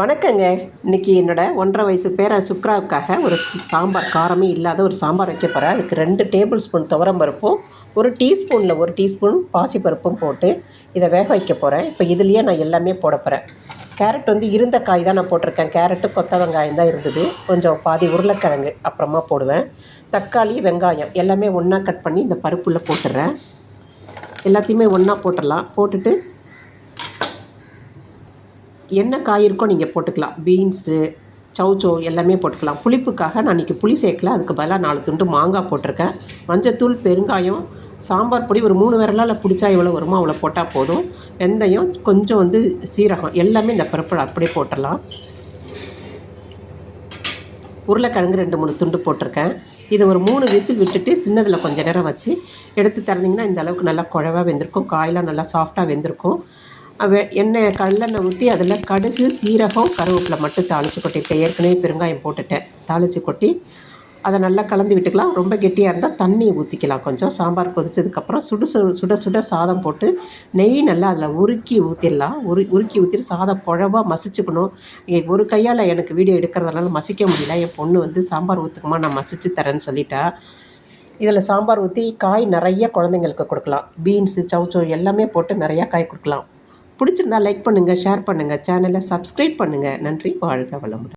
வணக்கங்க. இன்னைக்கு என்னோடய ஒன்றரை வயசு பேரை சுக்ராவுக்காக ஒரு சாம்பார் காரமே இல்லாத ஒரு சாம்பார் வைக்க போகிறேன் அதுக்கு ரெண்டு டேபிள் ஸ்பூன் துவரம் பருப்பும் ஒரு டீஸ்பூனில் ஒரு டீஸ்பூன் பாசிப்பருப்பும் போட்டு இதை வேக வைக்க போகிறேன் இப்போ இதுலேயே நான் எல்லாமே போட போகிறேன் கேரட் வந்து இருந்த காய் தான் நான் போட்டிருக்கேன். கேரட்டு கொத்த வெங்காயம் தான் இருந்தது. கொஞ்சம் பாதி உருளைக்கிழங்கு அப்புறமா போடுவேன். தக்காளி வெங்காயம் எல்லாமே ஒன்றா கட் பண்ணி இந்த பருப்புள்ள போட்டுடுறேன் எல்லாத்தையுமே ஒன்றா போட்டுடலாம் போட்டுட்டு என்ன காய் இருக்கோ நீங்கள் போட்டுக்கலாம். பீன்ஸு சவுச்சோ எல்லாமே போட்டுக்கலாம். புளிப்புக்காக நான் இன்றைக்கி புளி சேர்க்கல. அதுக்கு பதிலாக நாலு துண்டு மாங்காய் போட்டிருக்கேன். மஞ்சத்தூள் பெருங்காயம் சாம்பார் பொடி ஒரு மூணு விரலால் பிடிச்சா எவ்வளோ வருமோ அவ்வளோ போட்டால் போதும். வெந்தயம் கொஞ்சம் வந்து சீரகம் எல்லாமே இந்த பருப்பில் அப்படியே போட்டுடலாம். உருளைக்கிழங்கு ரெண்டு மூணு துண்டு போட்டிருக்கேன். இதை ஒரு மூணு விசில் விட்டுட்டு சின்னதில் கொஞ்சம் நேரம் வச்சு எடுத்து திறந்தீங்கன்னா இந்த அளவுக்கு நல்லா குழவா வெந்திருக்கும். காயெலாம் நல்லா சாஃப்டாக வெந்திருக்கும். எண்ணெய் கடலெண்ணெய் ஊற்றி அதில் கடுகு சீரகம் கருவேப்பிலை மட்டும் தாளித்து கொட்டிட்டேன் ஏற்கனவே பெருங்காயம் போட்டுட்டேன். தாளித்து கொட்டி அதை நல்லா கலந்து விட்டுக்கலாம். ரொம்ப கெட்டியாக இருந்தால் தண்ணி ஊற்றிக்கலாம் கொஞ்சம். சாம்பார் கொதிச்சதுக்கப்புறம் சுடு சு சுட சுட சாதம் போட்டு நெய் நல்லா அதில் உருக்கி ஊற்றிடலாம் உரு உருக்கி ஊற்றிட்டு சாதம் குழவா மசிச்சுக்கணும். இங்கே ஒரு கையால் எனக்கு வீடியோ எடுக்கிறதுனால மசிக்க முடியல. என் பொண்ணு வந்து சாம்பார் ஊற்றுக்குமா நான் மசிச்சு தரேன்னு சொல்லிட்டா. இதில் சாம்பார் ஊற்றி காய் நிறைய குழந்தைங்களுக்கு கொடுக்கலாம். பீன்ஸு சவுச்சோ எல்லாமே போட்டு நிறையா காய் கொடுக்கலாம். பிடிச்சிருந்தா லைக் பண்ணுங்கள் ஷேர் பண்ணுங்கள் சேனலை சப்ஸ்கிரைப் பண்ணுங்கள் நன்றி வாழ்க வளமுடன்.